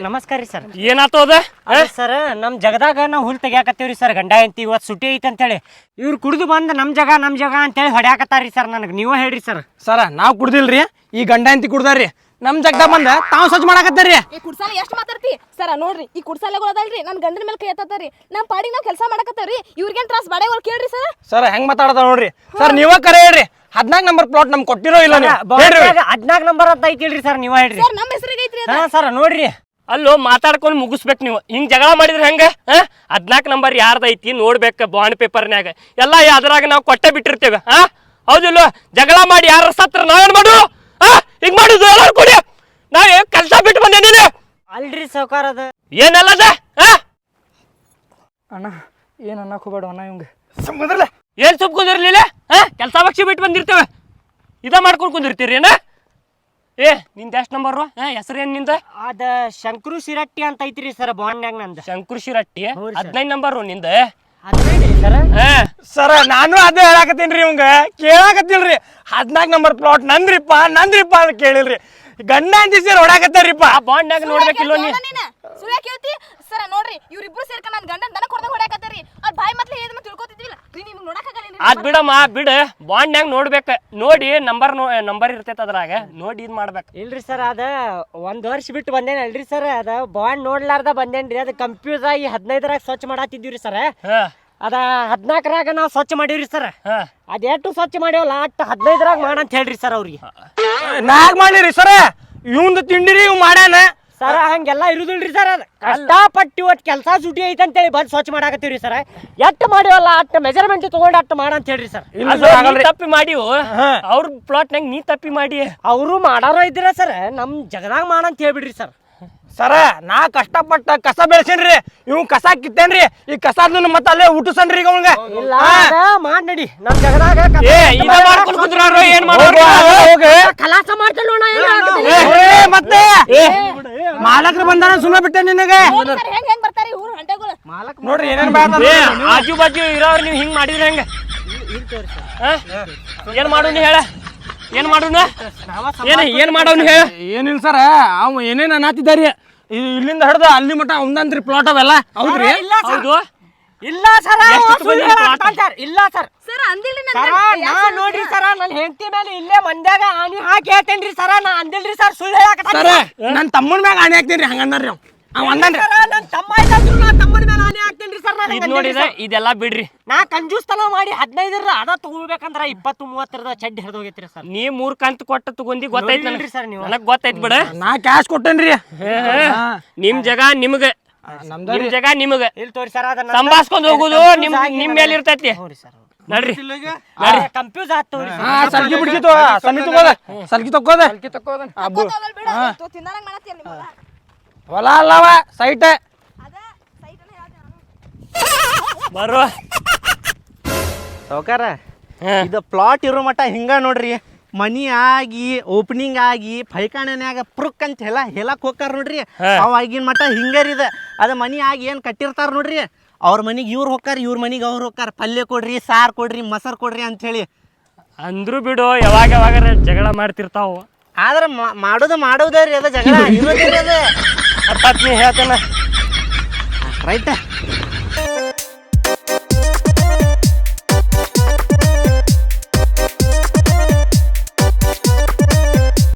Speaker 1: ನಮಸ್ಕಾರ ರೀ. ಸರ್.
Speaker 9: ಏನಾತು ಅದ?
Speaker 1: ಅದೇ ಸರ್ ನಮ್ಮ ಜಗದಾಗ ನಾವು ಹುಲ್ ತೆಗಿಯಾಕತ್ತೀವ್ರಿ ಸರ್. ಗಂಡ ಎಂತಿ ಇವತ್ತು ಸುಟಿ ಐತೆ ಅಂತೇಳಿ. ಇವ್ರು ಕುಡಿದು ಬಂದು ನಮ್ಮ ಜಗ ನಮ್ಮ ಜಗ ಅಂತೇಳಿ ಹೊಡ್ಯಾಕತ್ತಾರ್ರಿ ಸರ್ ನನಗೆ. ನೀವೇ ಹೇಳ್ರಿ ಸರ್.
Speaker 8: ಸರ ನಾವು ಕುಡ್ದಿಲ್ರಿ. ಈ ಗಂಡ ಅಂತಿ ಕುಡ್ದಾರ್ರಿ. ನಮ್ ಜಗ್ದ ಬಂದ ತಾವ್ ಸ್ವಚ್ಛ ಮಾಡಾಕತ್ತಾರ್ರಿ.
Speaker 5: ಈ ಕುಡ್ಸಾಲ ಎಷ್ಟ್ ಮಾತಾಡ್ತಿ? ಸರ ನೋಡ್ರಿ ಈ ಕುಡ್ಸಾಲೆಗಳು ಅದಲ್ರಿ. ನನ್ ಗಂಡನ ಮೇಲೆ ಕೈ ಎತ್ತತ್ತಾರಿ. ನಮ್ ಪಾಡಿಗೆ ನಾವ್ ಕೆಲಸ ಇವ್ರಿಗೆ ಇವ್ರಿಗೇನ್ ತ್ರಾಸ್ ಬಾಡೆಗಳು ಕೇಳ್ರಿ ಸರ್.
Speaker 8: ಸರ್ ಹೆಂಗ್ ಮಾತಾಡತಾರ ನೋಡ್ರಿ. ಸರ್ ನೀವ ಕರೆ ಹೇಳ್ರಿ. ಹದ್ನಾಲ್ಕು ನಂಬರ್ ಪ್ಲಾಟ್ ನಮ್ಗೆ ಕೊಟ್ಟಿರೋ ಇಲ್ಲ ಹದಿನಾಲ್ಕು ಹೇಳ್ರಿ.
Speaker 1: ಹದ್ನಾಲ್ಕು ನಂಬರ್ ಅಂತ ಐತಿ ಸರ್ ನೀವು ಹೇಳ್ರಿ.
Speaker 5: ಸರ್ ನಮ್ಮ ಹೆಸರಿಗೆ ಐತ್ರಿ
Speaker 1: ಹಾ ಸರ್ ನೋಡ್ರಿ.
Speaker 9: ಅಲ್ಲೋ ಮಾತಾಡ್ಕೊಂಡು ಮುಗಿಸ್ಬೇಕು ನೀವು. ಹಿಂಗ್ ಜಗಳ ಮಾಡಿದ್ರೆ ಹೆಂಗ? ಹದಿನಾಲ್ಕು ನಂಬರ್ ಯಾರ್ದೈತಿ ನೋಡ್ಬೇಕು ಬಾಂಡ್ ಪೇಪರ್ನ್ಯಾಗ ಎಲ್ಲ ಅದ್ರಾಗ ನಾವು ಕೊಟ್ಟೆ ಬಿಟ್ಟಿರ್ತೇವೆ. ಹಾ? ಹೌದಿಲ್ಲ ಜಗಳ ಮಾಡಿ ಯಾರ ಸತ್ರ ನಾವೇನ್ ಮಾಡು ಹಾ? ಹಿಂಗ್ ಮಾಡುದು? ಎಲ್ಲಾರು ಕೊಡಿ. ನಾ ಕೆಲಸ ಬಿಟ್ಟು ಬಂದೆ ನೀನು?
Speaker 1: ಅಲ್ರಿ ಸೌಕಾರ ಅದ.
Speaker 9: ಏನಲ್ಲದ ಹಾ?
Speaker 8: ಅಣ್ಣ ಏನ್ ಅನ್ನಕ್ ಹೋಗ್ಬೇಡ ಅಣ್ಣ ಇವಂಗ.
Speaker 9: ಏನ್ ಸುಮ್ ಕುಂದಿರ್ಲಿಲ್ಲ ಬಿಟ್ ಕೆಲಸ ಬಕ್ಷಿ ಬಿಟ್ಟು ಬಂದಿರ್ತೇವೆ. ಇದ ಮಾಡ್ಕೊಂಡು ಕುಂದಿರ್ತೀರಿ ಏನ? ಏ ನಿಂದ ಎಷ್ಟು ನಂಬರ್ ಹೆಸರು ಹೆಸರೇನ್ನಿಂದ?
Speaker 1: ಅದ ಶಂಕರು ಶಿರಟ್ಟಿ ಅಂತ ಐತ್ರಿ ಸರ್ ಬಾಂಡ್ನ್ಯಾಗ ನಂದು.
Speaker 9: ಶಂಕರ್ ಶಿರಟ್ಟಿ. ಹದಿನೈದು ನಂಬರು ನಿಂದ.
Speaker 1: ಸರ್?
Speaker 9: ಹಾ.
Speaker 8: ಸರ ನಾನು ಅದೇ ರೀ ಇವಂಗ. ಕೇಳಾಕತ್ತಿಲ್ರಿ ಹದಿನಾಲ್ಕು ನಂಬರ್ ಪ್ಲಾಟ್ ನಂದ್ರಿಪ್ಪ ನಂದ್ರಿಪ್ಪ ಅಂತ ಕೇಳಿಲ್ರಿ. ಗಂಡ ಅಂತಿ ಸೇರಿ ಬಾಂಡ್
Speaker 9: ಆ ಬಾಂಡ್ನಾಗ ನೋಡ್ಬೇಕಿಲ್ಲ ನೀ.
Speaker 5: ಸುಳ್ಯ ಕೇಳ್ತಿ? ಸರ ನೋಡ್ರಿ ಇವ್ರಿಬ್ರು ಸೇರ್ಕ ನನ್ನ ಗಂಡನ ದನ ಕೊಡ್ದಾಗ ಹೊಡಾಕತ್ತಾರಿ ಅದ್ ಬಾಯಿ ಮತ್ಲೆ ಹೇಳಿದ್ಮ ತಿಳ್ಕೊತಿದ್ದಿಲ್ಲ ನೀ ನಿಮ್ಗೆ ನೋಡಕ್ಕಾಗಲ್ಲ
Speaker 9: ಅದ್ ಬಿಡಮ್ಮ ಬಿಡ. ಬಾಂಡ್ನಾಗ ನೋಡ್ಬೇಕು? ನೋಡಿ ನಂಬರ್ ನೋ ನಂಬರ್ ಇರ್ತೈತೆ ಅದ್ರಾಗ. ನೋಡಿ ಇದು ಮಾಡ್ಬೇಕು.
Speaker 1: ಇಲ್ರಿ ಸರ್ ಅದ ಒಂದ್ ವರ್ಷ ಬಿಟ್ಟು ಬಂದೇನ ಅಲ್ರಿ ಸರ್ ಅದ ಬಾಂಡ್ ನೋಡ್ಲಾರ್ದ ಬಂದೇನ್ರಿ. ಅದು ಕಂಪ್ಯೂಸ್ ಆಗಿ ಹದಿನೈದರಾಗ ಸ್ವಚ್ಛ ಮಾಡಾತಿದ್ದೀವ್ರಿ ಸರ್.
Speaker 9: ಹಾ.
Speaker 1: ಅದ ಹದಿನಾಲ್ಕರಾಗ ನಾವು ಸ್ವಚ್ಛ ಮಾಡೀವ್ರಿ ಸರ್.
Speaker 9: ಹಾ.
Speaker 1: ಅದೆಷ್ಟು ಸ್ವಚ್ಛ ಮಾಡ್ಯಾವಲ್ಲ? ಅಷ್ಟು ಹದಿನೈದರಾಗ ಮಾಡಂತ ಹೇಳ್ರಿ ಸರ್ ಅವ್ರಿಗೆ.
Speaker 8: ನಾಗ ಮಾಡಿರಿ ಸರ. ಇವಂದು ತಿಂಡಿರಿ ಇವ್ ಮಾಡ್ಯಾನ?
Speaker 1: ಸರ ಹಂಗೆಲ್ಲ ಇರುದಿಲ್ರಿ ಸರ್ ಅದು. ಕಷ್ಟಪಟ್ಟು ಇವತ್ತು ಕೆಲಸ ಸುಟಿ ಐತೆ ಅಂತೇಳಿ ಬಂದು ಸ್ವಚ್ಛ ಮಾಡಾಕತ್ತೀವ್ರಿ ಸರ್. ಎಷ್ಟು ಮಾಡಿವಲ್ಲ ಅಷ್ಟು ಮೆಜರ್ಮೆಂಟ್ ತಗೊಂಡು ಅಷ್ಟು ಮಾಡಂತ ಹೇಳ್ರಿ ಸರ್.
Speaker 8: ಇಲ್ಲ ಆಗಲ್ರಿ.
Speaker 9: ತಪ್ಪಿ ಮಾಡಿವು ಅವ್ರ ಪ್ಲಾಟ್ನಾಗ ನೀ ತಪ್ಪಿ ಮಾಡಿ.
Speaker 1: ಅವರು ಮಾಡಾರೋ ಇದ್ದೀರ ಸರ್? ನಮ್ಮ ಜಗದಾಗ ಮಾಡಂತ ಹೇಳ್ಬಿಡ್ರಿ ಸರ್.
Speaker 8: ಸರ ನಾ ಕಷ್ಟಪಟ್ಟ ಕಸ ಬೆಳೆಸೇನ್ರಿ ಇವ್ ಕಸ ಕಿತ್ತೇನ್ರಿ ಈ ಕಸ ಮತ್ತ ಅಲ್ಲೇ ಊಟಸನ್ರಿ ಈಗ ಅವಂಗ
Speaker 1: ಇಲ್ಲ ಮಾಡಿ ಮಾಡ್ ನಡಿ ನಮ್ಮ ಜಗದಾಗ
Speaker 9: ಏ
Speaker 1: ಎಷ್ಟು
Speaker 9: ಇದ
Speaker 1: ಮಾಡ್ಯಾರ
Speaker 9: ಮಾಡ್ಕೊಂಡು ಕುಂದ್ರಾರು ಏನ್ ಮಾಡೋರು
Speaker 8: ಹೋಗಿ
Speaker 1: ಕಲಾಸ
Speaker 8: ಏ, ಮತ್ತೆ ಮಾಲಕ್ರು ಬಂದಾರ ಸುಮ್ಮನೆ ಬಿಟ್ಟೆ ನಿನಗೆ
Speaker 5: ಸರ್ ಹೆಂಗ್ ಹೆಂಗ್ ಬರ್ತಾರಿ ಊರ್ ಹಂಡೆಗಳು
Speaker 8: ನೋಡ್ರಿ ಏನೇನ್
Speaker 9: ಏ ಆಜು ಬಾಜು ಇರೋರು ನೀವು ಹಿಂಗ್ ಮಾಡಿದ್ರೆ ಹೆಂಗ ಏನ್ ಮಾಡು ನೀ ಹೇಳ ಏನ್ ಮಾಡೋಣ ಏನ್ ಏನ್ ಮಾಡೋಣ ಹೇಳ?
Speaker 8: ಏನಿಲ್ಲ ಸರ್ ಅವ ಏನೇನ್ ಅನ್ನತ್ತಿದ್ದಾರಿ ಇಲ್ಲಿಂದ ಹಿಡ್ದು ಅಲ್ಲಿ ಮಟ ಅವಂದ್ರಿ ಪ್ಲಾಟ್ ಅವೆಲ್ಲ. ಹೌದ್ರಿ?
Speaker 9: ಹೌದು?
Speaker 1: ಇಲ್ಲ ಸರ್
Speaker 9: ಎಷ್ಟು ಬಂದಿದೆ plot?
Speaker 1: ಇಲ್ಲ ಸರ್.
Speaker 5: ಸರ್ ಅಂದಿಲ್ರಿ ನನ್
Speaker 1: ಸರ ನಾ ನೋಡ್ರಿ ಸರ ನನ್ನ ಹೆಂಡತಿ ಮೇಲೆ ಇಲ್ಲೇ ಮಂದ್ಯಾಗ ಆನಿ ಹಾಕಿ ಹೇಳ್ತೇನ್ರಿ ಸರ ನಾ ಅಂದಿಲ್ರಿ ಸರ್ ಸುಳ್ಳು ಹೇಳಕತ್ತಾನ
Speaker 8: ಸರ್ ನನ್ ತಮ್ಮನ ಮ್ಯಾಗ ಆಣೆ ಹಾಕ್ತೀನಿ ಹಂಗಂದ್ರಿ ಅವ್. ಅವ್ ಅಂದನ್ರಿ.
Speaker 1: ಸರ ನನ್ನ ತಮ್ಮ ಇದ್ದಂದ್ರು ನಾ ತಮ್ಮನ ಮೇಲೆ ಆನಿ ಹಾಕ್ತೇನ್ರಿ ಸರ್
Speaker 9: ಇದ್ ನೋಡಿದ್ರೆ ಇದೆಲ್ಲ ಬಿಡ್ರಿ.
Speaker 1: ನಾ ಕಂಜೂಸ್ತನ ಮಾಡಿ ಹದಿನೈದರ ಅದ ತಗೋಬೇಕಂದ್ರ ಇಪ್ಪತ್ತು ಮೂವತ್ತರದ ಚಡ್ಡಿ ಹರಿದು ಹೋಗೈತ್ರಿ ಸರ್.
Speaker 9: ನೀ ಮೂರ್ ಕಂತ್ ಕೊಟ್ಟ ತಗೊಂಡಿ ಗೊತ್ತೈತ್
Speaker 1: ಸರ್ ನೀವು.
Speaker 9: ನನಗ್ ಗೊತ್ತೈತ್ ಬಿಡ.
Speaker 8: ನಾ ಕ್ಯಾಶ್ ಕೊಟ್ಟೇನ್ರಿ.
Speaker 9: ನಿಮ್ ಜಗ ನಿಮ್ಗ. ನಿಮ್ ಜಗ ನಿಮ್ಗ.
Speaker 1: ಇಲ್ಲಿ ತೋರಿ ಸರ್ ಅದನ್ನ
Speaker 9: ಸಂಭಾಸ್ಕೊಂಡ್ ಹೋಗುದು ನಿಮ್ ನಿಮ್ ಮೇಲೆ ಇರ್ತೈತಿ.
Speaker 1: ಸರ್
Speaker 9: ನಡ್ರಿ.
Speaker 1: ಆತ್ ತೋರಿ
Speaker 8: ಹಾ ಸಲ್ಗಿ ಸಲ್ಗಿ ತಗೋದ. ಸಲ್ಗಿ ತಗೋದ.
Speaker 5: ಹೊಲ
Speaker 8: ಅಲ್ಲವ ಸೈಟ್
Speaker 5: ಅನ್ನ ಹೇಳ್ತೀನಿ ನಾನು.
Speaker 9: ಬರೋ
Speaker 4: ಸಾವ್ಕಾರ ಇದು ಪ್ಲಾಟ್ ಇರೋ ಮಟ್ಟ ಹಿಂಗ ನೋಡ್ರಿ. ಮನಿ ಆಗಿ ಓಪನಿಂಗ್ ಆಗಿ ಪೈಖಾನೆನ್ಯಾಗ ಪುರುಕ್ ಅಂತ ಹೆಲ ಹೇಳಕ್ ಹೋಗ್ತಾರ ನೋಡ್ರಿ. ಅವ್ ಆಗಿನ ಮಟ್ಟ ಹಿಂಗರಿದ ಇದ. ಅದ ಮನಿ ಆಗಿ ಏನ್ ಕಟ್ಟಿರ್ತಾರ ನೋಡ್ರಿ. ಅವ್ರ ಮನಿಗೆ ಇವ್ರು ಹೋಗ್ತಾರ ಇವ್ರ ಮನಿಗೆ ಅವ್ರು ಹೋಗ್ತಾರ. ಪಲ್ಯ ಕೊಡ್ರಿ ಸಾರ್ ಕೊಡ್ರಿ ಮೊಸರು ಕೊಡ್ರಿ ಅಂತ ಹೇಳಿ.
Speaker 9: ಅಂದ್ರು ಬಿಡು ಯಾವಾಗ ಯಾವಾಗ ಜಗಳ ಮಾಡ್ತಿರ್ತಾವ.
Speaker 4: ಆದ್ರೆ ಮಾಡೋದು ಮಾಡೋದೇ ರೀ ಅದ ಜಗಳ. ಅದ.
Speaker 9: ನೀ ಹೇಳ್ತಾನ.
Speaker 4: ರೈಟ್